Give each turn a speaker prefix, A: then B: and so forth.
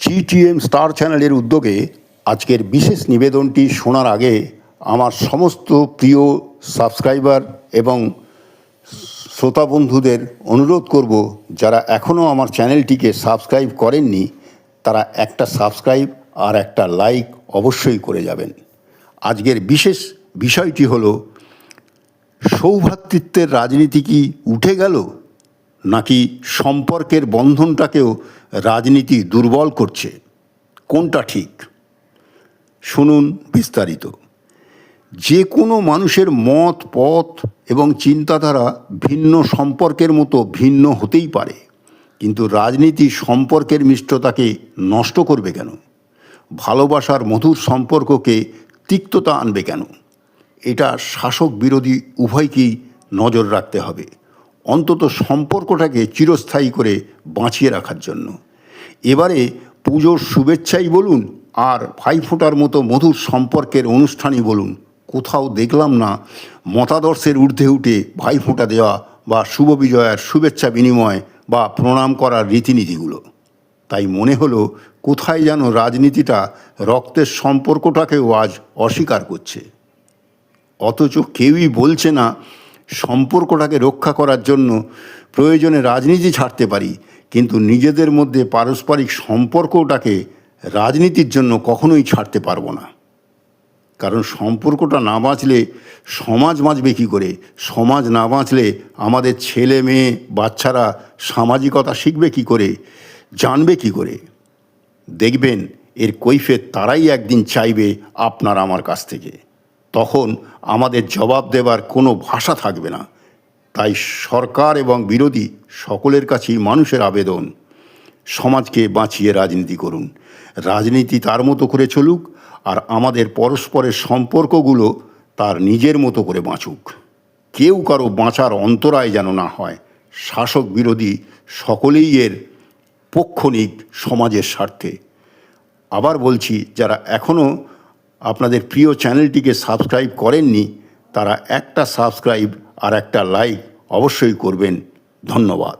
A: GTM star চ্যানেলের উদ্যোগে আজকের বিশেষ নিবেদনটি শোনার আগে আমার সমস্ত প্রিয় সাবস্ক্রাইবার এবং শ্রোতা বন্ধুদের অনুরোধ করব, যারা এখনও আমার চ্যানেলটিকে সাবস্ক্রাইব করেননি, তারা একটা সাবস্ক্রাইব আর একটা লাইক অবশ্যই করে যাবেন। আজকের বিশেষ বিষয়টি হলো সৌভ্রাতৃত্বের রাজনীতি কি উঠে গেল? নাকি সম্পর্কের বন্ধনটাকেও রাজনীতি দুর্বল করছে? কোনটা ঠিক? শুনুন বিস্তারিত। যে কোনো মানুষের মত, পথ এবং চিন্তাধারা ভিন্ন সম্পর্কের মতো ভিন্ন হতেই পারে। কিন্তু রাজনীতি সম্পর্কের মিষ্টতাকে নষ্ট করবে কেন? ভালোবাসার মধুর সম্পর্ককে তিক্ততা আনবে কেন? এটা শাসক বিরোধী উভয়কেই নজর রাখতে হবে। অন্তত সম্পর্কটাকে চিরস্থায়ী করে বাঁচিয়ে রাখার জন্য। এবারে পুজোর শুভেচ্ছাই বলুন, আর ভাইফোঁটার মতো মধুর সম্পর্কের অনুষ্ঠানই বলুন। কোথাও দেখলাম না মতাদর্শের ঊর্ধ্বে উঠে ভাইফোঁটা দেওয়া বা শুভ বিজয়ার শুভেচ্ছা বিনিময় বা প্রণাম করার রীতিনীতিগুলো। তাই মনে হলো, কোথায় যেন রাজনীতিটা রক্তের সম্পর্কটাকেও আজ অস্বীকার করছে। অথচ কেউই বলছে না সম্পর্কটাকে রক্ষা করার জন্য প্রয়োজনে রাজনীতি ছাড়তে পারি, কিন্তু নিজেদের মধ্যে পারস্পরিক সম্পর্কটাকে রাজনীতির জন্য কখনোই ছাড়তে পারব না। কারণ সম্পর্কটা না বাঁচলে সমাজ বাঁচবে কী করে? সমাজ না বাঁচলে আমাদের ছেলে মেয়ে, বাচ্চারা সামাজিকতা শিখবে কী করে? জানবে কী করে? দেখবেন এর কৈফের তারাই একদিন চাইবে আপনার আমার কাছ থেকে। তখন আমাদের জবাব দেবার কোনো ভাষা থাকবে না। তাই সরকার এবং বিরোধী সকলের কাছেই মানুষের আবেদন। সমাজকে বাঁচিয়ে রাজনীতি করুন। রাজনীতি তার মতো করে চলুক আর আমাদের পরস্পরের সম্পর্কগুলো তার নিজের মতো করে বাঁচুক। কেউ কারও বাঁচার অন্তরায় যেন না হয়। শাসক বিরোধী সকলেই এর পক্ষ নিক সমাজের স্বার্থে। আবার বলছি, যারা এখনও আপনাদের প্রিয় চ্যানেলটিকে সাবস্ক্রাইব করেননি তারা একটা সাবস্ক্রাইব আর একটা লাইক অবশ্যই করবেন। ধন্যবাদ।